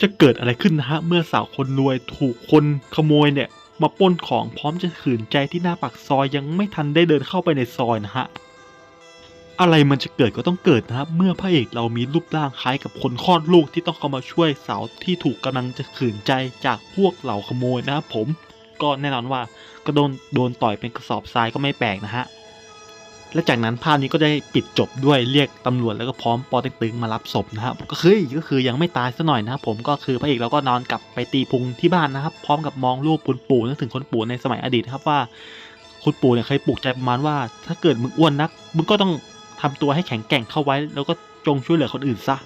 จะเกิดอะไรขึ้นนะฮะเมื่อสาวคนรวยถูกคนขโมยเนี่ยมาป้นของพร้อมจะขืนใจที่หน้าปากซอยยังไม่ทันได้เดินเข้าไปในซอยนะฮะ อะไรมันจะเกิดก็ต้องเกิดนะครับเมื่อพระเอกเรามีรูปร่างคล้ายกับคนคลอดลูกที่ต้องเข้ามาช่วยสาวที่ถูกกำลังจะขืนใจจากพวกเหล่าขโมยนะครับผม ก็แน่นอนว่าก็โดนโดนต่อยเป็นกระสอบทรายก็ไม่แปลกนะฮะ และจากนั้นภาพนี้ก็ได้ปิดจบด้วยเรียกตำรวจแล้วก็พร้อมปอเต็กตึงมารับศพนะครับก็คือก็คือยังไม่ตายซะหน่อยนะครับผมก็คือพระเอกเราก็นอนกลับไปตีพุงที่บ้านนะครับ พร้อมกับมองรูปคุณปู่นึกถึงคนปู่ในสมัยอดีตครับว่าคุณปู่เนี่ยเคยปลูกใจประมาณว่า ถ้าเกิดมึงอ้วนนักมึงก็ต้องทำตัวให้แข็งแกร่งเข้าไว้ แล้วก็จงช่วยเหลือคนอื่นซะ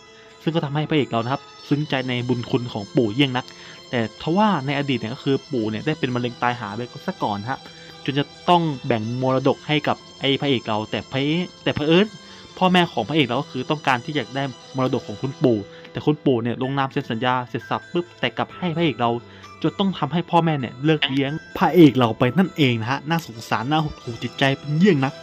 ซึ่งก็ทำให้พระเอกเรานะครับ ซึ้งใจในบุญคุณของปู่เยี่ยงนัก แต่ทว่าในอดีตเนี่ยก็คือปู่เนี่ยได้เป็นมะเร็งตายหาไปก็ซะก่อนฮะ จนจะต้องแบ่งมรดกให้กับไอ้พระเอกเรา แต่พระแต่พระเอิญพ่อแม่ของพระเอกเราก็คือต้องการที่อยากได้มรดกของคุณปู่ แต่คุณปู่เนี่ยลงนามเซ็นสัญญาเสร็จสับปุ๊บแต่กลับให้พระเอกเราจนต้องทำให้พ่อแม่เนี่ยเลิกเลี้ยงพระเอกเราไปนั่นเองนะฮะน่าสงสารน่าหดหู่จิตใจเป็นเยี่ยงนัก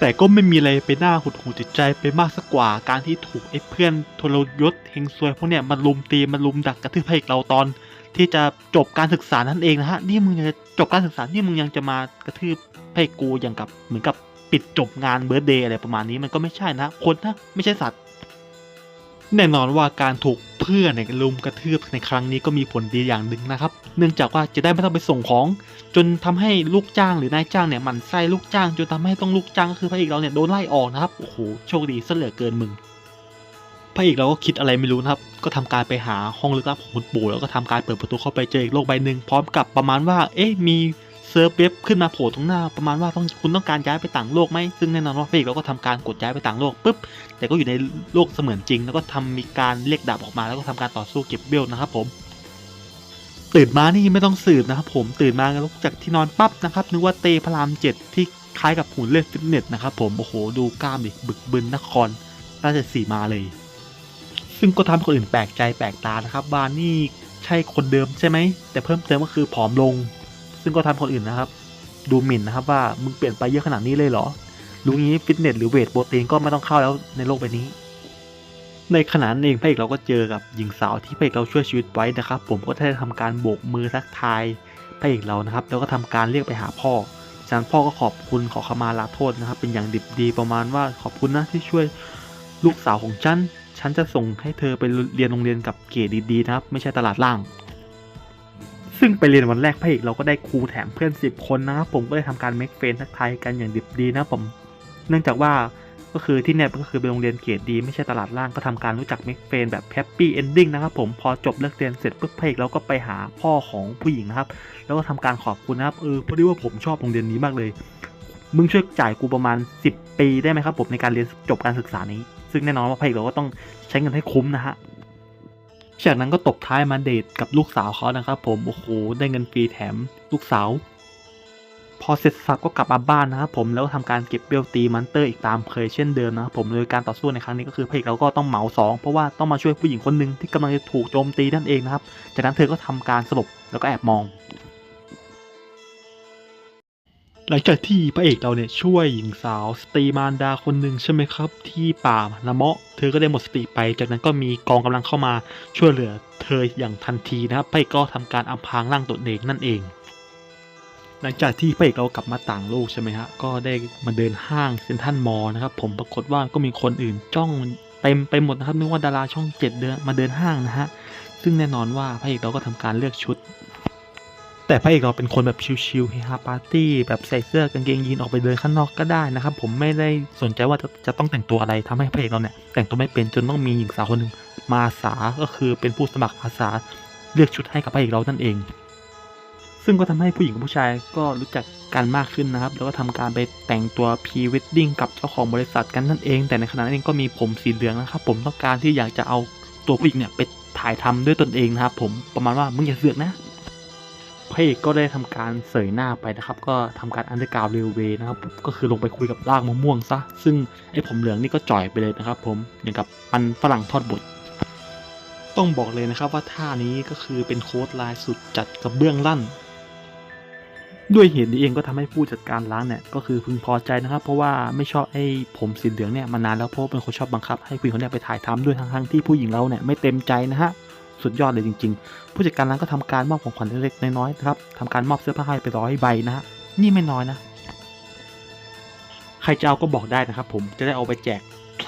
แต่ก็ไม่มีอะไรไปน่าหดหู่จิตใจไปมากสักกว่าการที่ถูกไอ้เพื่อนทรยศเฮงซวยพวกเนี่ยมาลุมตีมาลุมดักกระทืบพระเอกเราตอน ที่จะจบการศึกษานั่นเองนะฮะนี่มึงจะจบการศึกษานี่มึงยังจะมากระทืบพระเอกกูอย่างกับเหมือนกับปิดจบงานเบิร์ดเดย์อะไรประมาณนี้มันก็ไม่ใช่นะคนนะไม่ใช่สัตว์ แน่นอนว่าการถูกเพื่อนเนี่ยลุมกระทืบในครั้งนี้ก็มีผลดีอย่างหนึ่งนะครับ เนื่องจากว่าจะได้ไม่ต้องไปส่งของ จนทำให้ลูกจ้างหรือนายจ้างเนี่ยหมันไส้ลูกจ้างจนทำให้ต้องลูกจ้างก็คือพระเอกเราเนี่ยโดนไล่ออกนะครับโอ้โหโชคดีซะเหลือเกินมึง พระเอกเราก็คิดอะไรไม่รู้นะครับ ก็ทำการไปหาห้องลึกลับของคุณปู่แล้วก็ทำการเปิดประตูเข้าไปเจออีกโลกใบหนึ่งพร้อมกับประมาณว่า เอ๊ะมีเซิร์ฟเว็บขึ้นมาโผล่ตรงหน้า ประมาณว่าต้องคุณต้องการย้ายไปต่างโลกไหมซึ่งแน่นอนว่าพระเอกเราก็ทำการกดย้ายไปต่างโลกปุ๊บแต่ก็อยู่ในโลกเสมือนจริง แล้วก็ทำมีการเรียกดาบออกมา แล้วก็ทำการต่อสู้เก็บเบลนะครับผมตื่นมานี่ไม่ต้องสืบนะครับผมตื่นมาลุกจากที่นอนปั๊บนะครับนึกว่าเตพระรามเจ็ดที่คล้ายกับหุ่นเล่นฟิตเนสนะครับผมโอ้โหดูกล้ามดิบึกบึนนครราชสีมาเลย ซึ่งก็ทำให้คนอื่นแปลกใจแปลกตานะครับว่านี่ใช่คนเดิมใช่ไหม แต่เพิ่มเติมก็คือผอมลง ซึ่งก็ทำคนอื่นนะครับ ดูหมิ่นนะครับว่ามึงเปลี่ยนไปเยอะขนาดนี้เลยเหรอรู้งี้ฟิตเนสหรือเวทโปรตีนก็ไม่ต้องเข้าแล้วในโลกใบนี้ ในขณะนั้นเองพระเอกเราก็เจอกับหญิงสาวที่พระเอกเราช่วยชีวิตไว้นะครับ ผมก็ได้ทำการโบกมือทักทายพระเอกเรานะครับ แล้วก็ทำการเรียกไปหาพ่อจากนั้นพ่อก็ขอบคุณขอขมาลาโทษนะครับ เป็นอย่างดิบดีประมาณว่าขอบคุณนะที่ช่วยลูกสาวของฉัน ฉันจะส่งให้เธอไปเรียนโรงเรียนกับเกรดดีๆนะครับ ไม่ใช่ตลาดล่าง ซึ่งไปเรียนวันแรกพระเอกเราก็ได้ครูแถมเพื่อน 10 คนนะครับผมก็ได้ทำการเมคเฟนทักทายกันอย่างดิบดีนะผม เนื่องจากว่าก็คือที่เนี่ยก็คือเป็นโรงเรียนเกรดดีไม่ใช่ตลาดล่างก็ทำการรู้จักเมคเฟนแบบแฮปปี้เอนดิ้งนะครับผมพอจบเลิกเรียนเสร็จปุ๊บพระเอกเราก็ไปหาพ่อของผู้หญิงนะครับ แล้วก็ทำการขอบคุณนะครับเออพอดีว่าผมชอบโรงเรียนนี้มากเลย มึงช่วยจ่ายกูประมาณ 10 ปีได้ไหมครับผมในการเรียนจบการศึกษานี้ ซึ่งแน่นอนว่าพระเอกเราก็ต้องใช้เงินให้คุ้มนะฮะจากนั้นก็ตบท้ายมาเดทกับลูกสาวเขานะครับผมโอ้โหได้เงินฟรีแถมลูกสาว พอเสร็จสับก็กลับมาบ้านนะครับผมแล้วก็ทำการเก็บเบลตีมันเตอร์อีกตามเคยเช่นเดิมนะครับผมโดยการต่อสู้ในครั้งนี้ก็คือพระเอกเราก็ต้องเหมาสองเพราะว่าต้องมาช่วยผู้หญิงคนหนึ่งที่กำลังจะถูกโจมตีนั่นเองนะครับจากนั้นเธอก็ทำการสลบแล้วก็แอบมอง หลังจากที่พระเอกเราเนี่ยช่วยหญิงสาวสตรีมารดาคนหนึ่งใช่ไหมครับ ที่ป่าละเมาะ เธอก็ได้หมดสติไป จากนั้นก็มีกองกำลังเข้ามาช่วยเหลือเธออย่างทันทีนะครับพระเอกก็ทำการอำพรางร่างตัวเองนั่นเอง หลังจากที่พระเอกเรากลับมาต่างโลกใช่ไหมฮะก็ได้มาเดินห้างเซนทันมอลนะครับผมปรากฏว่าก็มีคนอื่นจ้องเต็มไปหมดนะครับไม่ว่าดาราช่องเจ็ดเดินมาเดินห้างนะฮะซึ่งแน่นอนว่าพระเอกเราก็ทำการเลือกชุด แต่พระเอกเราเป็นคนแบบชิลๆเฮฮาปาร์ตี้แบบใส่เสื้อกางเกงยีนออกไปเดินข้างนอกก็ได้นะครับ ผมไม่ได้สนใจว่าจะจะต้องแต่งตัวอะไรทำให้พระเอกเราเนี่ยแต่งตัวไม่เป็นจนต้องมีหญิงสาวคนหนึ่งมาอาสาก็คือเป็นผู้สมัครอาสาเลือกชุดให้กับพระเอกเรานั่นเอง ซึ่งก็ทำให้ผู้หญิงกับผู้ชายก็รู้จักกันมากขึ้นนะครับ แล้วก็ทำการไปแต่งตัวพรีเวดดิ้งกับเจ้าของบริษัทกันนั่นเอง แต่ในขณะนั้นเองก็มีผมสีเหลืองนะครับ ผมต้องการที่อยากจะเอาตัวผู้หญิงเนี่ยไปถ่ายทำด้วยตนเองนะครับ ผมประมาณว่ามึงอย่าเสือกนะ พระเอกก็ได้ทำการเสยหน้าไปนะครับ ก็ทำการอันเดอร์กราวเรลเวย์นะครับ ก็คือลงไปคุยกับรากมะม่วงซะ ซึ่งไอ้ผมเหลืองนี่ก็จ่อยไปเลยนะครับผมอย่างกับมันฝรั่งทอดบดต้องบอกเลยนะครับว่าท่านี้ก็คือเป็นโค้ดลายสุดจัดกับเบื้องลั่น ด้วยเหตุนี้เองก็ทำให้ผู้จัดการร้านเนี่ยก็คือพึงพอใจนะครับ เพราะว่าไม่ชอบไอ้ผมสีเหลืองเนี่ยมานานแล้วเพราะเป็นคนชอบบังคับให้ผู้หญิงคนเนี้ไปถ่ายทำด้วยทั้งๆที่ผู้หญิงเราเนี่ยไม่เต็มใจนะฮะ สุดยอดเลยจริง ๆ ผู้จัดการร้านก็ทำการมอบของขวัญเล็กๆน้อยๆนะครับทำการมอบเสื้อผ้าให้ไปร้อยใบนะฮะนี่ไม่น้อยนะ ใครจะเอาก็บอกได้นะครับผมจะได้เอาไปแจก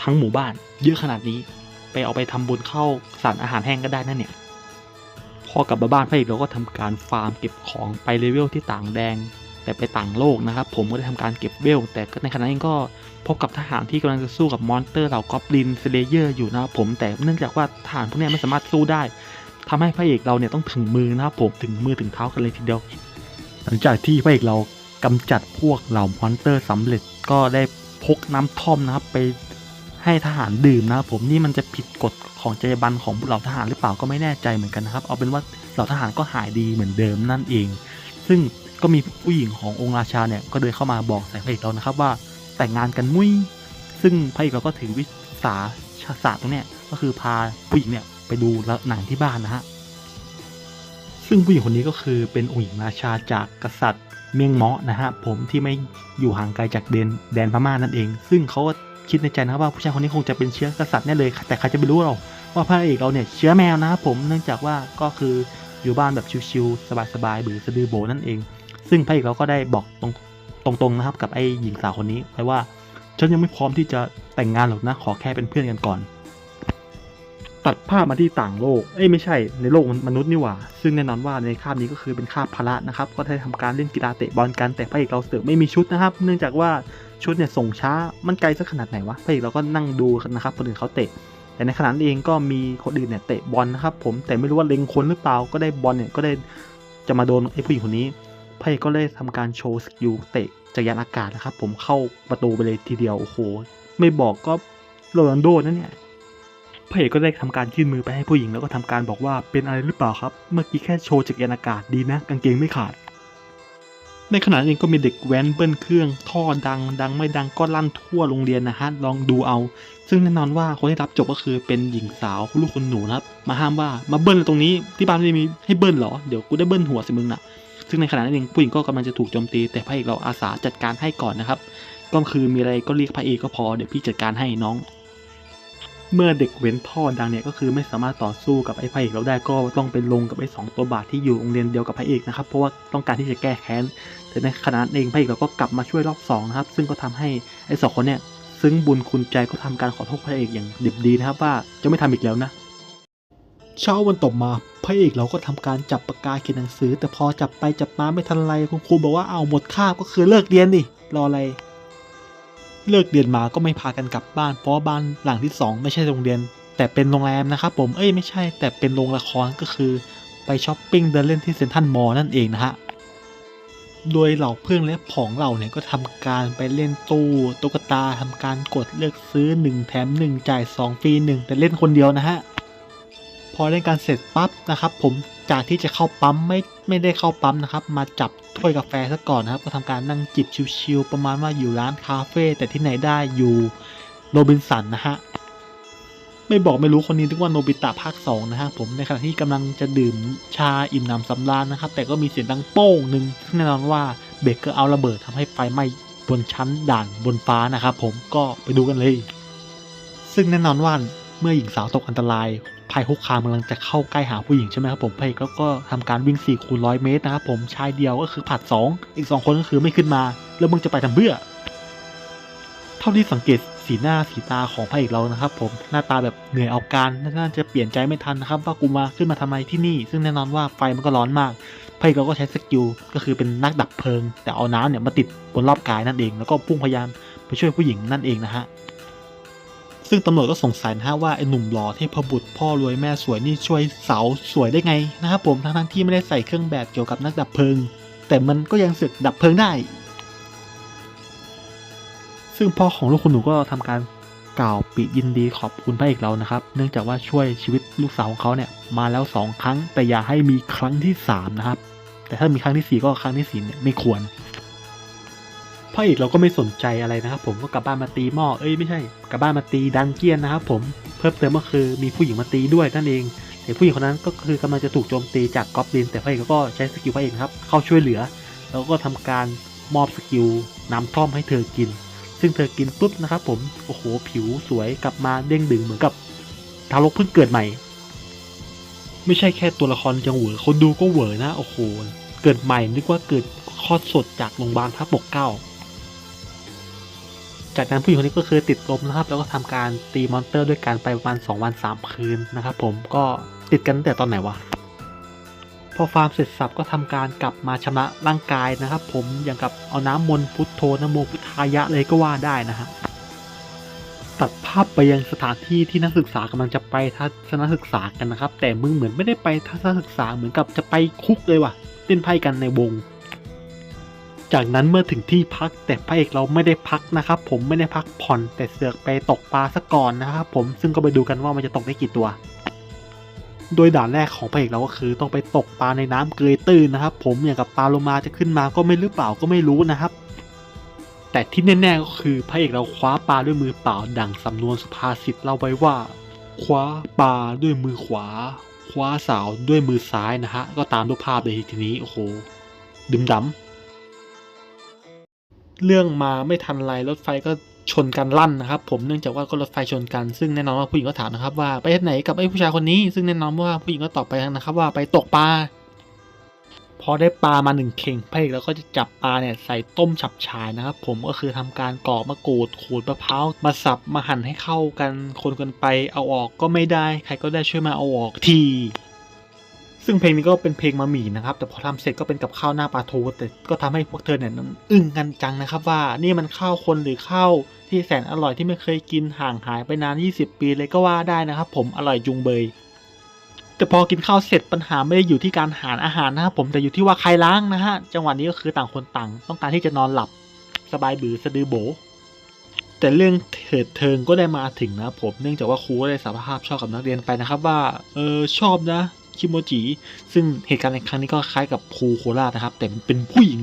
ทั้งหมู่บ้าน เยอะขนาดนี้ ไปเอาไปทำบุญเข้าสารอาหารแห้งก็ได้นั่นเนี่ยพอกลับมาบ้านพระเอกเราก็ทำการฟาร์มเก็บของไปเลเวลที่ต่างแดง แต่ไปต่างโลกนะครับ ผมก็ได้ทำการเก็บเวล แต่ในขณะนั้นก็พบกับทหารที่กำลังจะสู้กับมอนสเตอร์เหล่ากอบลินเซเลเยอร์อยู่นะครับผมแต่เนื่องจากว่าทหารพวกนี้ไม่สามารถสู้ได้ทำให้พระเอกเราเนี่ยต้องถึงมือนะครับผมถึงมือถึงเท้ากันเลยทีเดียว หลังจากที่พระเอกเรากำจัดพวกเหล่ามอนสเตอร์สำเร็จก็ได้พกน้ำท่อมนะครับ ไปให้ทหารดื่มนะครับผมนี่มันจะผิดกฎของจรรยาบรรณของเหล่าทหารหรือเปล่าก็ไม่แน่ใจเหมือนกันนะครับ เอาเป็นว่าเหล่าทหารก็หายดีเหมือนเดิมนั่นเอง ซึ่งก็มีผู้หญิงขององค์ราชาเนี่ยก็เดินเข้ามาบอกใส่พระเอกเรานะครับว่าแต่งงานกันมุ้ย ซึ่งพระเอกเราก็ถือวิสาศาสตร์ตรงเนี้ยก็คือพาผู้หญิงเนี่ยไปดูหนังที่บ้านนะฮะ ซึ่งผู้หญิงคนนี้ก็คือเป็นองค์หญิงราชาจากกษัตริย์เมียงเมาะนะฮะผมที่ไม่อยู่ห่างไกลจากแดนแดนพม่านั่นเอง ซึ่งเขาก็คิดในใจนะครับว่าผู้ชายคนนี้คงจะเป็นเชื้อกษัตริย์แน่เลย แต่ใครจะไปรู้เราว่าพระเอกเราเนี่ยเชื้อแมวนะครับผมเนื่องจากว่าก็คือ อยู่บ้านแบบชิวๆสบายๆบือสะดือโบนั่นเอง ซึ่งพระเอกเราก็ได้บอกตรงๆนะครับกับไอ้หญิงสาวคนนี้ไว้ว่าฉันยังไม่พร้อมที่จะแต่งงานหรอกนะขอแค่เป็นเพื่อนกันก่อน ตัดภาพมาที่ต่างโลก เอ้ยไม่ใช่ในโลกมนุษย์นี่หว่า ซึ่งแน่นอนว่าในคาบนี้ก็คือเป็นคาบพละนะครับ ก็ได้ทำการเล่นกีฬาเตะบอลกัน แต่พระเอกเราเสือกไม่มีชุดนะครับ เนื่องจากว่าชุดเนี่ยส่งช้า มันไกลสักขนาดไหนวะ พระเอกเราก็นั่งดูนะครับคนอื่นเขาเตะ แต่ในขณะนั้นเองก็มีคนอื่นเนี่ยเตะบอลนะครับผมแต่ไม่รู้ว่าเล็งคนหรือเปล่าก็ได้บอลเนี่ยก็ได้จะมาโดนไอ้ผู้หญิงคนนี้พระเอกก็เลยทำการโชว์สกิลเตะจากยานอากาศนะครับ ผมเข้าประตูไปเลยทีเดียวโอ้โหไม่บอกก็โรนัลโดนั่นเนี่ยพระเอกก็ได้ทำการยื่นมือไปให้ผู้หญิงแล้วก็ทำการบอกว่าเป็นอะไรหรือเปล่าครับ เมื่อกี้แค่โชว์จากรยานอากาศดีนะ กางเกงไม่ขาด ในขณะนั้นเองก็มีเด็กแว้นเบิ้ลเครื่องท่อดัง ดังไม่ดังก็ลั่นทั่วโรงเรียนนะฮะลองดูเอา ซึ่งแน่นอนว่าคนที่รับจบก็คือเป็นหญิงสาวลูกคนหนูนะครับ มาห้ามว่ามาเบิ้ลตรงนี้ที่บ้านไม่มีให้เบิ้ลเหรอเดี๋ยวกูได้เบิ้ลหัวสิมึงน่ะ ซึ่งในขณะนั้นเองผู้หญิงก็กำลังจะถูกโจมตีแต่พระเอกเราอาสาจัดการให้ก่อนนะครับ ก็คือมีอะไรก็เรียกพระเอกก็พอเดี๋ยวพี่จัดการให้น้อง เมื่อเด็กเว้นท่อดังเนี่ยก็คือไม่สามารถต่อสู้กับไอ้พระเอกเราได้ก็ต้องไปลงกับไอ้สองตัวบาทที่อยู่โรงเรียนเดียวกับพระเอกนะครับเพราะว่าต้องการที่จะแก้แค้นแต่ในขณะนั้นเองพระเอกเราก็กลับมาช่วยรอบสองนะครับซึ่งก็ทำให้ไอ้สองคนเนี่ยซึ้งบุญคุณใจก็ทำการขอโทษพระเอกอย่างดิบดีนะครับว่าจะไม่ทำอีกแล้วนะเช้าวันต่อมาพระเอกเราก็ทำการจับปากกาเขียนหนังสือ แต่พอจับไปจับมาไม่ทันไรคุณครูบอกว่าเอาหมดคาบก็คือเลิกเรียนดิรออะไร เลิกเรียนมาก็ไม่พากันกลับบ้าน เพราะบ้านหลังที่สองไม่ใช่โรงเรียน แต่เป็นโรงแรมนะครับผมเอ้ยไม่ใช่ แต่เป็นโรงละครก็คือ ไปช้อปปิ้งเดินเล่นที่เซ็นทรัลมอลล์นั่นเองนะฮะโดยเหล่าเพื่อนและผองเหล่าเนี่ยก็ทำการไปเล่นตู้ตุ๊กตาทำการกดเลือกซื้อ 1 แถม 1 จ่าย 2 ฟรี 1 แต่เล่นคนเดียวนะฮะ พอเล่นการเสร็จปั๊บนะครับผม จากที่จะเข้าปั๊มไม่ไม่ได้เข้าปั๊มนะครับ มาจับถ้วยกาแฟซะก่อนนะครับ ก็ทำการนั่งจิบชิวๆประมาณว่าอยู่ร้านคาเฟ่แต่ที่ไหนได้อยู่โรบินสันนะฮะไม่บอกไม่รู้คนนี้นึกว่าโนบิตะภาค2นะฮะผมในขณะที่กำลังจะดื่มชาอิ่มหนำสำราญนะครับ แต่ก็มีเสียงดังโป้งหนึ่งซึ่งแน่นอนว่าเบเกอร์เอาระเบิดทำให้ไฟไหม้บนชั้นด่านบนฟ้านะครับผมก็ไปดูกันเลย ซึ่งแน่นอนว่าเมื่อหญิงสาวตกอันตราย ภัยคุกคามกำลังจะเข้าใกล้หาผู้หญิงใช่ไหมครับผมพระเอกก็ก็ทำการวิ่ง4คูณร้อยเมตรนะครับผมชายเดียวก็คือผัด 2 อีก 2 คนก็คือไม่ขึ้นมา แล้วมึงจะไปทำเพื่อ เท่าที่สังเกตสีหน้าสีตาของพระเอกเรานะครับ ผมหน้าตาแบบเหนื่อยเอาการน่าจะเปลี่ยนใจไม่ทันนะครับ ว่ากูมาขึ้นมาทำไมที่นี่ ซึ่งแน่นอนว่าไฟมันก็ร้อนมากพระเอกเราก็ใช้สกิลก็คือเป็นนักดับเพลิง แต่เอาน้ำเนี่ยมาติดบนรอบกายนั่นเอง แล้วก็พุ่งพยายามไปช่วยผู้หญิงนั่นเองนะฮะ ซึ่งตำรวจก็สงสัยนะฮะว่าไอ้หนุ่มหล่อเทพบุตรพ่อรวยแม่สวยนี่ช่วยสาวสวยได้ไงนะครับผมทั้งทั้งๆที่ไม่ได้ใส่เครื่องแบบเกี่ยวกับนักดับเพลิง แต่มันก็ยังสือกดับเพลิงได้ ซึ่งพ่อของลูกคุณหนูก็ทำการกล่าวปิยินดีขอบคุณพระเอกเรานะครับ เนื่องจากว่าช่วยชีวิตลูกสาวของเขาเนี่ยมาแล้วสองครั้ง แต่อย่าให้มีครั้งที่สามนะครับ แต่ถ้ามีครั้งที่สี่ก็ครั้งที่สี่เนี่ยไม่ควร พระเอกเราก็ไม่สนใจอะไรนะครับผมก็กลับบ้านมาตีหม้อเอ้ยไม่ใช่กลับบ้านมาตีดันเจียนนะครับผมเพิ่มเติมก็คือมีผู้หญิงมาตีด้วยนั่นเองแต่ผู้หญิงคนนั้นก็คือกำลังจะถูกโจมตีจากกอบลินแต่พระเอกก็ใช้สกิลพระเอกครับเข้าช่วยเหลือ แล้วก็ทำการมอบสกิลน้ำท่อมให้เธอกิน ซึ่งเธอกินปุ๊บนะครับผมโอ้โหผิวสวยกลับมาเด้งดึงเหมือนกับทารกเพิ่งเกิดใหม่ ไม่ใช่แค่ตัวละครยังเหวอคนดูก็เหวอนะโอ้โหเกิดใหม่นึกว่าเกิดคลอดสดจากโรงพยาบาลพระปกเก้า จากนั้นผู้หญิงคนนี้ก็คือติดลมนะครับ แล้วก็ทำการตีมอนเตอร์ด้วยกันไปประมาณ2วัน 3 คืนนะครับผมก็ติดกันตั้งแต่ตอนไหนวะพอฟาร์มเสร็จสับก็ทำการกลับมาชำระร่างกายนะครับ ผมอย่างกับเอาน้ำมนต์พุทโธนโมพุทธายะเลยก็ว่าได้นะฮะตัดภาพไปยังสถานที่ที่นักศึกษากำลังจะไปทัศนศึกษากันนะครับ แต่มึงเหมือนไม่ได้ไปทัศนศึกษาเหมือนกับจะไปคุกเลยว่ะเล่นไพ่กันในวง จากนั้นเมื่อถึงที่พักแต่พระเอกเราไม่ได้พักนะครับผมไม่ได้พักผ่อนแต่เสือกไปตกปลาซะก่อนนะครับผมซึ่งก็ไปดูกันว่ามันจะตกได้กี่ตัว โดยด่านแรกของพระเอกเราก็คือต้องไปตกปลาในน้ำเกยตื้นนะครับ ผมอย่างกับปลาโลมาจะขึ้นมาก็ไม่หรือเปล่าก็ไม่รู้นะครับ แต่ที่แน่ๆก็คือพระเอกเราคว้าปลาด้วยมือเปล่า ดังสำนวนสุภาษิตเล่าไว้ว่า คว้าปลาด้วยมือขวา คว้าสาวด้วยมือซ้ายนะฮะก็ตามรูปภาพเลยทีนี้โอ้โหดึมดำ เรื่องมาไม่ทันไรรถไฟก็ชนกันลั่นนะครับ ผมเนื่องจากว่าก็รถไฟชนกันซึ่งแน่นอนว่าผู้หญิงก็ถามนะครับว่าไปที่ไหนกับไอ้ผู้ชายคนนี้ ซึ่งแน่นอนว่าผู้หญิงก็ตอบไปนะครับว่าไปตกปลาพอได้ปลามาหนึ่งเข่งพระเอกแล้วก็จะจับปลาเนี่ยใส่ต้มฉับฉายนะครับ ผมก็คือทำการกรอกมะกรูดขูดมะพร้าวมาสับมาหั่นให้เข้ากันคนกันไปเอาออกก็ไม่ได้ ใครก็ได้ช่วยมาเอาออกที ซึ่งเพลงนี้ก็เป็นเพลงมาหมี่นะครับ แต่พอทำเสร็จก็เป็นกับข้าวหน้าปลาทูแต่ก็ทำให้พวกเธอเนี่ยนั้นอึ้งกันจังนะครับ ว่านี่มันข้าวคนหรือข้าวที่แสนอร่อยที่ไม่เคยกินห่างหายไปนาน 20 ปีเลยก็ว่าได้นะครับ ผมอร่อยจุงเบยแต่พอกินข้าวเสร็จปัญหาไม่ได้อยู่ที่การหารอาหารนะครับผมแต่อยู่ที่ว่าใครล้างนะฮะจังหวะนี้ก็คือต่างคนต่าง ต้องการที่จะนอนหลับสบายบือสะดือโบ แต่เรื่องเถิดเทิงก็ได้มาถึงนะผมเนื่องจากว่าครูได้สารภาพชอบกับนักเรียนไปนะครับว่าเออชอบนะ คิโมจิ ซึ่งเหตุการณ์ในครั้งนี้ก็คล้ายกับคูโคราชนะครับ แต่เป็นผู้หญิง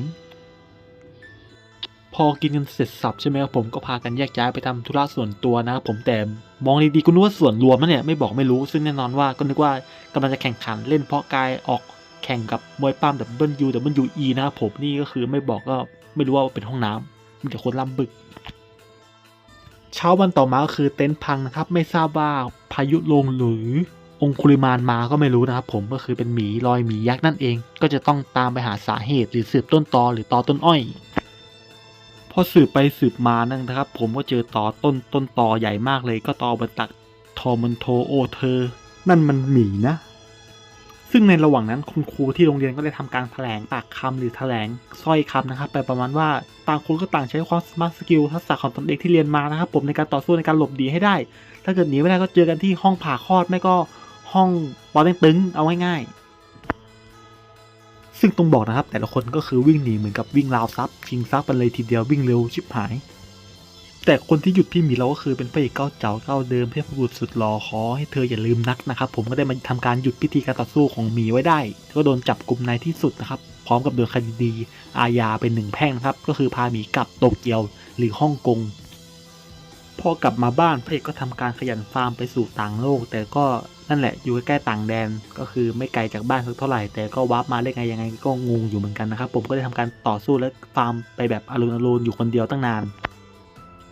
พอกินกันเสร็จสับใช่ไหมครับผมก็พากันแยกย้ายไปทำธุระส่วนตัวนะครับผมแต่มองดีๆก็นึกว่าส่วนรวมนะเนี่ยไม่บอกไม่รู้ ซึ่งแน่นอนว่าก็นึกว่ากำลังจะแข่งขันเล่นเพราะกายออกแข่งกับมวยปั้มดับเบิลยูดับเบิลยูอีนะครับผมนี่ก็คือไม่บอกก็ไม่รู้ว่าเป็นห้องน้ำมีแต่คนลำบึกเช้าวันต่อมาก็คือเต็นท์พังนะครับ ไม่ทราบว่าพายุลงหรือ องคุลิมานมาก็ไม่รู้นะครับผมก็คือเป็นหมีรอยหมียักษ์นั่นเอง ก็จะต้องตามไปหาสาเหตุหรือสืบต้นตอหรือตอต้นอ้อย พอสืบไปสืบมานั่นนะครับ ผมก็เจอตอต้นต้นตอใหญ่มากเลยก็ตอบันตักทอมันโทโอเธอ นั่นมันหมีนะ ซึ่งในระหว่างนั้นคุณครูที่โรงเรียนก็ได้ทำการแถลงปากคำหรือแถลงสร้อยคำนะครับ ไปประมาณว่าต่างคนก็ต่างใช้ความสมาร์ทสกิลทักษะของตนเองที่เรียนมานะครับ ผมในการต่อสู้ในการหลบหนีให้ได้ ถ้าเกิดหนีไม่ได้ก็เจอกันที่ห้องผ่าคลอดไม่ก็ ห้องปอเต็งตึงเอาง่ายๆซึ่งต้องบอกนะครับ แต่ละคนก็คือวิ่งหนีเหมือนกับวิ่งราวซับชิงซับไปเลยทีเดียววิ่งเร็วชิบหาย แต่คนที่หยุดพี่หมีเราก็คือเป็นพระเอกเก้าเจ้าเก้าเดิมเทพบุตรสุดหล่อขอให้เธออย่าลืมนักนะครับ ผมก็ได้มาทำการหยุดพิธีการต่อสู้ของหมีไว้ได้ก็โดนจับกลุ่มในที่สุดนะครับพร้อมกับโดนคดีอาญาเป็นหนึ่งแพ่งนะครับ ก็คือพาหมีกลับโตเกียวหรือฮ่องกง พอกลับมาบ้านพระเอกก็ทำการขยันฟาร์มไปสู่ต่างโลก แต่ก็นั่นแหละอยู่ใกล้ต่างแดนก็คือไม่ไกลจากบ้านสักเท่าไหร่ แต่ก็วาร์ปมาได้ไงยังไงก็งงอยู่เหมือนกันนะครับ ผมก็ได้ทำการต่อสู้และฟาร์มไปแบบอารมณ์อารมณ์อยู่คนเดียวตั้งนาน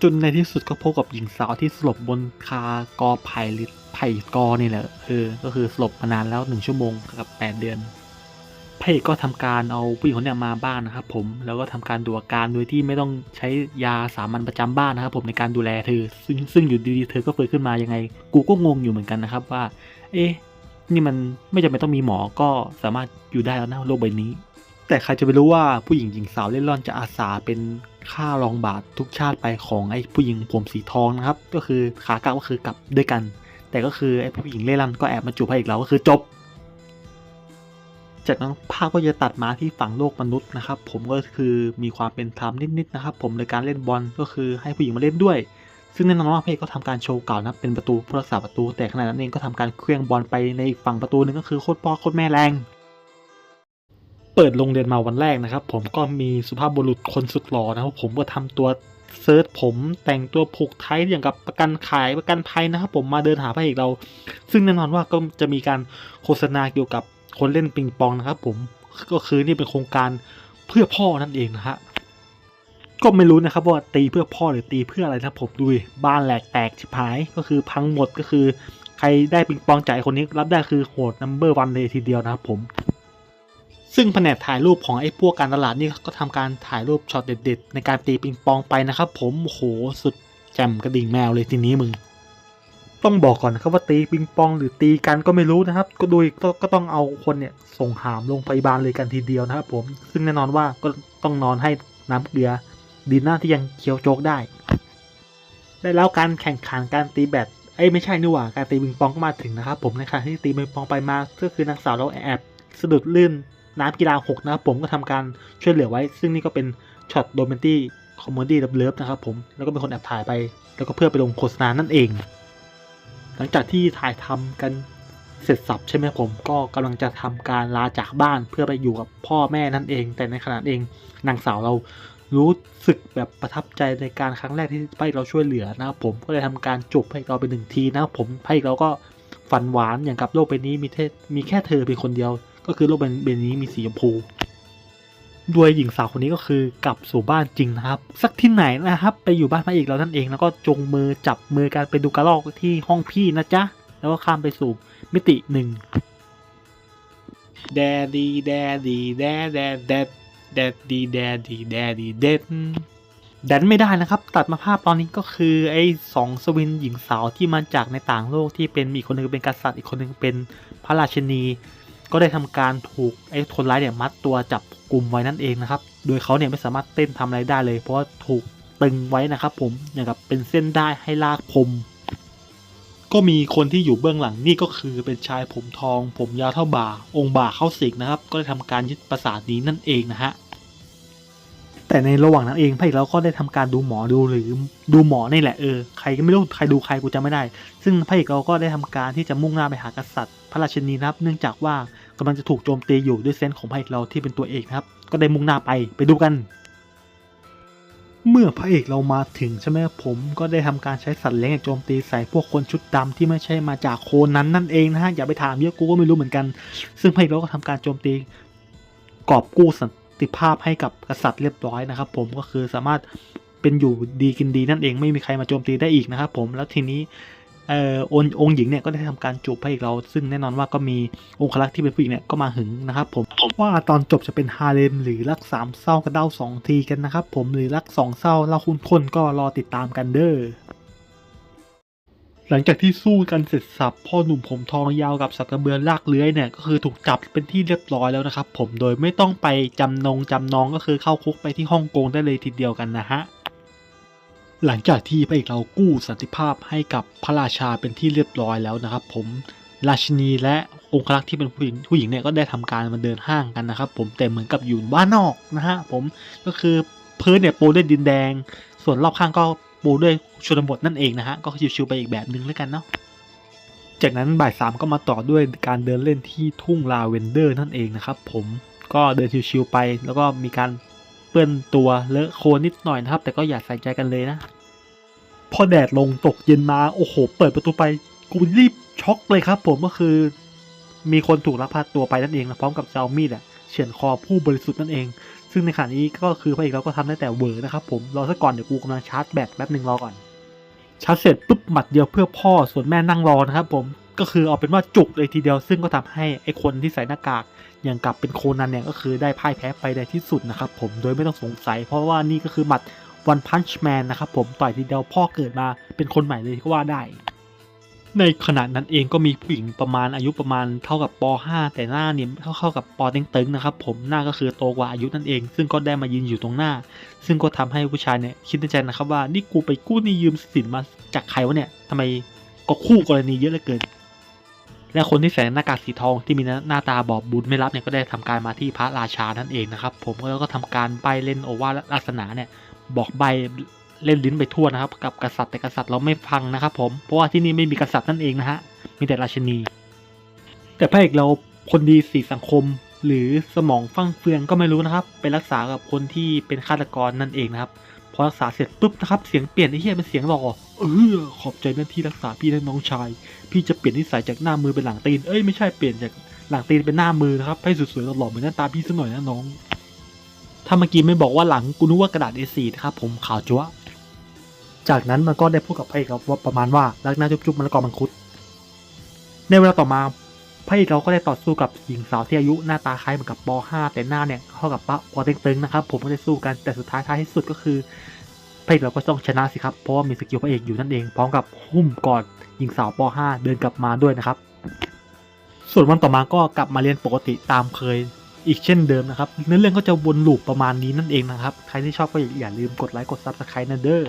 จนในที่สุดก็พบกับหญิงสาวที่สลบบนคากอไผ่หรือไผ่กอนี่แหละเออก็คือสลบมานานแล้วหนึ่งชั่วโมงกับแปดเดือน พระเอกก็ทำการเอาผู้หญิงคนนี้มาบ้านนะครับผมแล้วก็ทำการดูอาการโดยที่ไม่ต้องใช้ยาสามัญประจำบ้านนะครับผมในการดูแลเธอ ซึ่งซึ่งอยู่ดีๆเธอก็เฟื้นขึ้นมายังไง กูก็งงอยู่เหมือนกันนะครับว่า เอ๊ะนี่มันไม่จำเป็นต้องมีหมอก็สามารถอยู่ได้แล้วนะโลกใบนี้ แต่ใครจะไปรู้ว่าผู้หญิงหญิงสาวเล่นร่อนจะอาสาเป็นค่ารองบาททุกชาติไปของไอ้ผู้หญิงผมสีทองนะครับก็คือขากลับก็คือกลับด้วยกัน แต่ก็คือไอ้ผู้หญิงเล่ร่อนก็แอบมาจูบพระเอกเราก็คือจบ จากนั้นภาพก็จะตัดมาที่ฝั่งโลกมนุษย์นะครับ ผมก็คือมีความเป็นธรรมนิดๆนะครับ ผมในการเล่นบอลก็คือให้ผู้หญิงมาเล่นด้วย ซึ่งแน่นอนว่าพระเอกก็ทำการโชว์เก่านะเป็นประตูผู้รักษาประตู แต่ขณะนั้นเองก็ทำการเคลื่องบอลไปในอีกฝั่งประตูหนึงก็คือโคตรพ่อโคตรแม่แรงเปิดโรงเรียนมาวันแรกนะครับ ผมก็มีสุภาพบุรุษคนสุดหล่อนะครับผมก็ทำตัวเซิร์ชผมแต่งตัวผูกไทยอย่างกับประกันขายประกันภัยนะครับ ผมมาเดินหาพระเอกเรา ซึ่งแน่นอนว่าก็จะมีการโฆษณาเกี่ยวกับ คนเล่นปิงปองนะครับผมก็คือนี่เป็นโครงการเพื่อพ่อนั่นเองนะฮะก็ไม่รู้นะครับว่าตีเพื่อพ่อหรือตีเพื่ออะไรนะผมดูบ้านแหลกแตกชิบหายก็คือพังหมดก็คือ ใครได้ปิงปองจากไอ้คนนี้รับได้คือโหดนัมเบอร์วันเลยทีเดียวนะครับผมซึ่งแผนกถ่ายรูปของไอ้พวกการตลาดนี่ก็ทำการถ่ายรูปช็อตเด็ด ๆ ในการตีปิงปองไปนะครับผมโอ้โหสุดแจ่มกระดิ่งแมวเลยทีนี้มึง ต้องบอกก่อนนะครับว่าตีปิงปองหรือตีกันก็ไม่รู้นะครับ ก็ดูก็ต้องเอาคนเนี่ยส่งหามโรงพยาบาลเลยกันทีเดียวนะครับผมซึ่งแน่นอนว่าก็ต้องนอนให้น้ำเกลือดีหน้าที่ยังเคี้ยวโจกได้ได้แล้วการแข่งขันการตีแบดเอ้ไม่ใช่นี่หว่าการตีปิงปองก็มาถึงนะครับผมในขณะที่ตีปิงปองไปมาก็คือนางสาวเราแอบสะดุดลื่นน้ำกีฬาหกนะครับผมก็ทำการช่วยเหลือไว้ ซึ่งนี่ก็เป็นช็อตโดเมนตี้คอมเมดี้ดับเลิฟนะครับผมแล้วก็เป็นคนแอบถ่ายไป แล้วก็เพื่อไปลงโฆษณานั่นเอง หลังจากที่ถ่ายทำกันเสร็จสับใช่ไหมผมก็กำลังจะทำการลาจากบ้านเพื่อไปอยู่กับพ่อแม่นั่นเอง แต่ในขณะเองนางสาวเรารู้สึกแบบประทับใจในการครั้งแรกที่ไพระเอกเราช่วยเหลือนะครับผมก็เลยทำการจูบพระเอกเราไปหนึ่งทีนะครับผมไพระเอกเราก็ฝันหวานอย่างกับโลกใบนี้มีเทมีแค่เธอเพียงคนเดียว ก็คือโลกใบนี้มีสีชมพู ด้วยหญิงสาวคนนี้ก็คือกลับสู่บ้านจริงนะครับ สักที่ไหนนะครับ ไปอยู่บ้านพระเอกเรานั่นเองแล้วก็จงมือจับมือกันไปดูกระรอกที่ห้องพี่นะจ๊ะ แล้วก็ข้ามไปสู่มิติหนึ่งแดดีแดดีแดแดแดแดดีแดดีแดดีเดนแดนไม่ได้นะครับ ตัดมาภาพตอนนี้ก็คือไอ้สองสวินหญิงสาวที่มาจากในต่างโลกที่เป็นอีกคนหนึงเป็นกษัตริย์อีกคนหนึงเป็นพระราชินี ก็ได้ทำการถูกไอ้คนร้ายเนี่ยมัดตัวจับกลุ่มไว้นั่นเองนะครับ โดยเขาเนี่ยไม่สามารถเต้นทำอะไรได้เลย เพราะว่าถูกตึงไว้นะครับผมอย่างกับเป็นเส้นได้ให้ลากผม ก็มีคนที่อยู่เบื้องหลังนี่ก็คือเป็นชายผมทอง ผมยาวเท่าบ่า องค์บ่าเข้าสิกนะครับ ก็ได้ทำการยึดปราสาทนี้นั่นเองนะฮะแต่ในระหว่างนั้นเองพระเอกเราก็ได้ทำการดูหมอดูหรือดูหมอนี่แหละเออใครก็ไม่รู้ใครดูใครกูจำไม่ได้ ซึ่งพระเอกเราก็ได้ทำการที่จะมุ่งหน้าไปหากษัตริย์ พระราชินีนะครับ เนื่องจากว่า กำลังจะถูกโจมตีอยู่ด้วยเซนส์ของพระเอกเราที่เป็นตัวเอกนะครับ ก็ได้มุ่งหน้าไปไปดูกัน เมื่อพระเอกเรามาถึงใช่ไหมผมก็ได้ทำการใช้สัตว์เลี้ยงโจมตีใส่พวกคนชุดดำที่ไม่ใช่มาจากโคนนั้นนั่นเองนะฮะอย่าไปถามเยอะกูก็ไม่รู้เหมือนกัน ซึ่งพระเอกเราก็ทำการโจมตีกอบกู้สันติภาพให้กับกษัตริย์เรียบร้อยนะครับ ผมก็คือสามารถเป็นอยู่ดีกินดีนั่นเองไม่มีใครมาโจมตีได้อีกนะครับผมแล้วทีนี้ เอ่อองค์องค์หญิงเนี่ยก็ได้ทำการจูบพระเอกเรา ซึ่งแน่นอนว่าก็มีองครักษ์ที่เป็นผู้หญิงเนี่ยก็มาหึงนะครับผมว่าตอนจบจะเป็นฮาเลมหรือรักสามเศร้ากระเด้าสองทีกันนะครับผมหรือรักสองเศร้าเล่าคุณคนก็รอติดตามกันเด้อหลังจากที่สู้กันเสร็จสับพ่อหนุ่มผมทองยาวกับสักกระเบือลากเลื้อยเนี่ยก็คือถูกจับเป็นที่เรียบร้อยแล้วนะครับผมโดยไม่ต้องไปจำนงจำนองก็คือเข้าคุกไปที่ฮ่องกงได้เลยทีเดียวกันนะฮะ หลังจากที่พระเอกเรากู้สันติภาพให้กับพระราชาเป็นที่เรียบร้อยแล้วนะครับ ผมราชินีและองครักษ์ที่เป็นผู้หญิงผู้หญิงเนี่ยก็ได้ทำการมาเดินห้างกันนะครับ ผมแต่เหมือนกับอยู่บ้านนอกนะฮะผมก็คือพื้นเนี่ยปูด้วยดินแดง ส่วนรอบข้างก็ปูด้วยชนบทนั่นเองนะฮะก็ชิวๆไปอีกแบบนึงแล้วกันเนาะจากนั้นบ่ายสามก็มาต่อด้วยการเดินเล่นที่ทุ่งลาเวนเดอร์นั่นเองนะครับ ผมก็เดินชิวๆไป แล้วก็มีการ เปื้อนตัวเลอะโคลนนิดหน่อยนะครับ แต่ก็อย่าใส่ใจกันเลยนะ พอแดดลงตกเย็นมาโอ้โห เปิดประตูไปกูรีบช็อกเลยครับ ผมก็คือ มีคนถูกลักพาตัวไปนั่นเองนะพร้อมกับเจ้ามีดอะเฉือนคอผู้บริสุทธิ์นั่นเอง ซึ่งในขณะนี้ก็คือพระเอกเราก็ทำได้แต่เวอร์นะครับผมรอสักก่อนเดี๋ยวกูกำลังชาร์จแบตแป๊บหนึ่งรอก่อนชาร์จเสร็จปุ๊บหมัดเดียวเพื่อพ่อส่วนแม่นั่งรอนะครับผม ก็คือเอาเป็นว่าจุกเลยทีเดียว ซึ่งก็ทำให้ไอ้คนที่ใส่หน้ากากอย่างกับเป็นโคนันเนี่ยก็คือได้พ่ายแพ้ไปในที่สุดนะครับผมโดยไม่ต้องสงสัย เพราะว่านี่ก็คือหมัดวันพันช์แมนนะครับผมต่อยทีเดียวพ่อเกิดมาเป็นคนใหม่เลยก็ว่าได้ ในขณะนั้นเองก็มีผู้หญิงประมาณอายุประมาณเท่ากับป .5 แต่หน้าเนี่ยเท่าเข้ากับปเต็งตึงนะครับผมหน้าก็คือโตกว่าอายุนั่นเอง ซึ่งก็ได้มายืนอยู่ตรงหน้า ซึ่งก็ทำให้ผู้ชายเนี่ยคิดในใจนะครับว่านี่กูไปกู้นี่ยืมสินมาจากใครวะเนี่ยทำไมก็คู่กรณีเยอะเหลือเกิน และคนที่ใส่หน้ากากสีทองที่มีหน้าตาบอบบุญไม่รับเนี่ยก็ได้ทำการมาที่พระราชานั่นเองนะครับ ผมแล้วก็ทำการใบเล่นโอวาลักษณะเนี่ยบอกใบเล่นลิ้นไปทั่วนะครับ กับกษัตริย์แต่กษัตริย์เราไม่ฟังนะครับ ผมเพราะว่าที่นี่ไม่มีกษัตริย์นั่นเองนะฮะมีแต่ราชินี แต่พระเอกเราคนดีสีสังคม หรือสมองฟั่งเฟืองก็ไม่รู้นะครับ ไปรักษากับคนที่เป็นฆาตกรนั่นเองนะครับ พอรักษาเสร็จปุ๊บนะครับเสียงเปลี่ยนไอ้เหี้ยเป็นเสียงหล่อเออขอบใจนั่นที่รักษาพี่และน้องชาย พี่จะเปลี่ยนนิสัยจากหน้ามือเป็นหลังตีนเอ้ยไม่ใช่เปลี่ยนจากหลังตีนเป็นหน้ามือนะครับให้สวยๆหล่อๆเหมือนหน้าตาพี่สักหน่อยนะน้อง ถ้าเมื่อกี้ไม่บอกว่าหลังกูนึกว่ากระดาษ A4 นะครับผมขาวจั๊วจากนั้นมันก็ได้พูดกับพระเอกครับว่าประมาณว่ารักหน้าจุ๊บๆมันละกอมังคุด ในเวลาต่อมา พระเอกเราก็ได้ต่อสู้กับหญิงสาวที่อายุหน้าตาคล้ายเหมือนกับป .5 แต่หน้าเนี่ยเท่ากับปปอเต็งตึงนะครับผมก็ได้สู้กันแต่สุดท้ายท้ายที่สุดก็คือพระเอกเราก็ต้องชนะสิครับเพราะว่ามีสกิลพระเอกอยู่นั่นเองพร้อมกับหุ้มกอดหญิงสาวป .5 เดินกลับมาด้วยนะครับ ส่วนวันต่อมาก็กลับมาเรียนปกติตามเคยอีกเช่นเดิมนะครับเนื้อเรื่องก็จะวนลูปประมาณนี้นั่นเองนะครับ ใครที่ชอบก็อย่าลืมกดไลค์กดซับสไครต์นะเด้อ